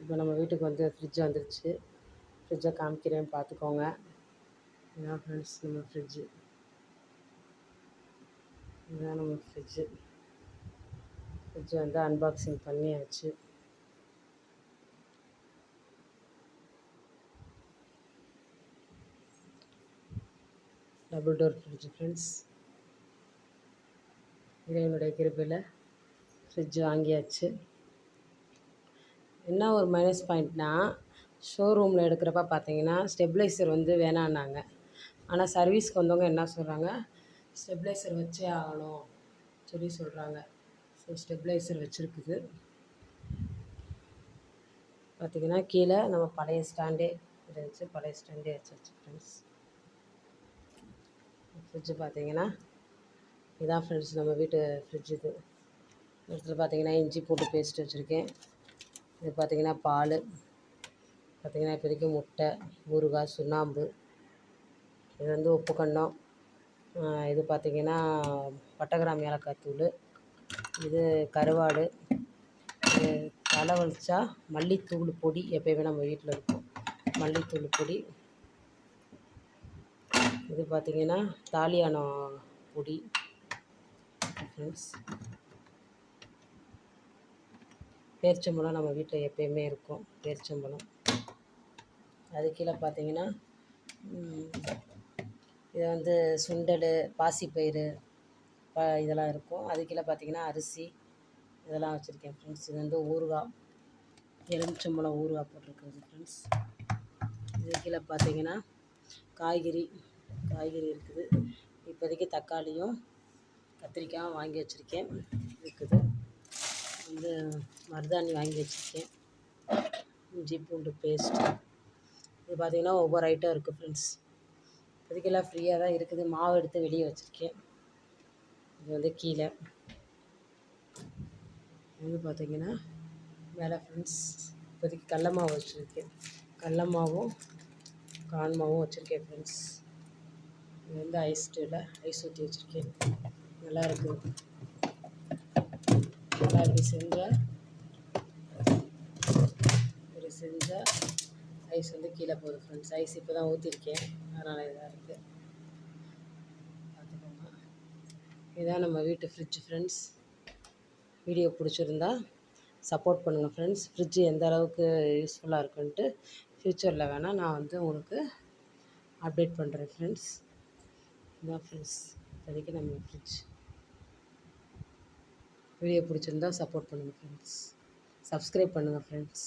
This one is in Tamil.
இப்போ நம்ம வீட்டுக்கு வந்து ஃப்ரிட்ஜ் வந்துருச்சு. ஃப்ரிட்ஜை காமிக்கிறேன் பார்த்துக்கோங்க. இதான் ஃப்ரெண்ட்ஸ் நம்ம ஃப்ரிட்ஜு இதுதான் நம்ம ஃப்ரிட்ஜு ஃப்ரிட்ஜ் வந்து அன்பாக்சிங் பண்ணியாச்சு. டபுள் டோர் ஃப்ரிட்ஜ் ஃப்ரெண்ட்ஸ் இறைவனுடைய கிருபையில் ஃப்ரிட்ஜ் வாங்கியாச்சு. என்ன ஒரு மைனஸ் பாயிண்ட்னா ஷோரூமில் எடுக்கிறப்ப பார்த்தீங்கன்னா ஸ்டெப்லைசர் வந்து வேணான்னாங்க. ஆனால் சர்வீஸ்க்கு வந்தவங்க என்ன சொல்கிறாங்க ஸ்டெப்லைசர் வச்சே ஆகணும் சொல்லி சொல்கிறாங்க ஸோ ஸ்டெப்லைசர் வச்சுருக்குது. பார்த்திங்கன்னா கீழே நம்ம பழைய ஸ்டாண்டே இருந்துச்சு பழைய ஸ்டாண்டே வச்சாச்சு ஃப்ரெண்ட்ஸ் ஃப்ரிட்ஜு பார்த்தீங்கன்னா இதான் ஃப்ரெண்ட்ஸ் நம்ம வீட்டு ஃப்ரிட்ஜ் இது. இடத்துல பார்த்தீங்கன்னா இஞ்சி போட்டு பேஸ்ட் வச்சுருக்கேன். இது பார்த்திங்கன்னா பால் பார்த்திங்கன்னா இப்போதைக்கு முட்டை ஊறுகாய் சுண்ணாம்பு. இது வந்து உப்பு கண்டம் இது பார்த்திங்கன்னா பட்டகிராம் ஏலக்காய் தூள். இது கருவாடு. இது தலை வலிச்சா மல்லித்தூள் பொடி எப்போயுமே நம்ம வீட்டில் இருக்கும். மல்லித்தூள் பொடி. இது பார்த்திங்கன்னா தாலியானம் பொடி. ஃப்ரெண்ட்ஸ் பேரிச்சம்பழம் நம்ம வீட்டில் எப்பயுமே இருக்கும் பேரிச்சம்பழம். அது கீழே பார்த்தீங்கன்னா இது வந்து சுண்டல் பாசிப்பயிறு ப இதெல்லாம் இருக்கும். அது கீழே பார்த்தீங்கன்னா அரிசி இதெல்லாம் வச்சுருக்கேன் ஃப்ரெண்ட்ஸ் இது வந்து ஊறுகாய் எலுமிச்சம்பழம் ஊறுகாய் போட்டிருக்குது ஃப்ரெண்ட்ஸ் இது கீழே பார்த்தீங்கன்னா காய்கறி காய்கறி இருக்குது. இப்போதைக்கு தக்காளியும் கத்திரிக்காயும் வாங்கி வச்சுருக்கேன் இருக்குது. வந்து மருதாணி வாங்கி வச்சுருக்கேன். இஞ்சி பூண்டு பேஸ்ட் இது பார்த்திங்கன்னா ஒவ்வொரு ஐட்டம் இருக்குது ஃப்ரெண்ட்ஸ் இப்போதைக்கெல்லாம் ஃப்ரீயாக தான் இருக்குது. மாவு எடுத்து வெளியே வச்சுருக்கேன். இது வந்து கீழே. வந்து பார்த்திங்கன்னா மேலே ஃப்ரெண்ட்ஸ் இப்போதைக்கு கடல மாவு வச்சுருக்கேன். கடல மாவும் கான் மாவும் வச்சுருக்கேன் ஃப்ரெண்ட்ஸ் இது வந்து ஐஸ் டேல ஐஸ் ஊற்றி வச்சுருக்கேன். நல்லா இருக்குது நல்லா இப்படி செஞ்சால் இப்படி செஞ்சால் ஐஸ் வந்து கீழே போகுது ஃப்ரெண்ட்ஸ் ஐஸ் இப்போ தான் ஊற்றிருக்கேன் அதனால் இதாக இருக்குது பார்த்துக்கோங்க இதுதான் நம்ம வீட்டு ஃப்ரிட்ஜ் ஃப்ரெண்ட்ஸ் வீடியோ பிடிச்சிருந்தா சப்போர்ட் பண்ணுங்கள் ஃப்ரெண்ட்ஸ் ஃப்ரிட்ஜு எந்த அளவுக்கு யூஸ்ஃபுல்லாக இருக்குன்ட்டு ஃப்யூச்சரில் வேணால் நான் வந்து உங்களுக்கு அப்டேட் பண்ணுறேன் ஃப்ரெண்ட்ஸ் இதான் ஃப்ரெண்ட்ஸ் இப்போதைக்கு நம்ம ஃப்ரிட்ஜ் வீடியோ பிடிச்சிருந்தா சப்போர்ட் பண்ணுங்கள் ஃப்ரெண்ட்ஸ் சப்ஸ்கிரைப் பண்ணுங்கள் ஃப்ரெண்ட்ஸ்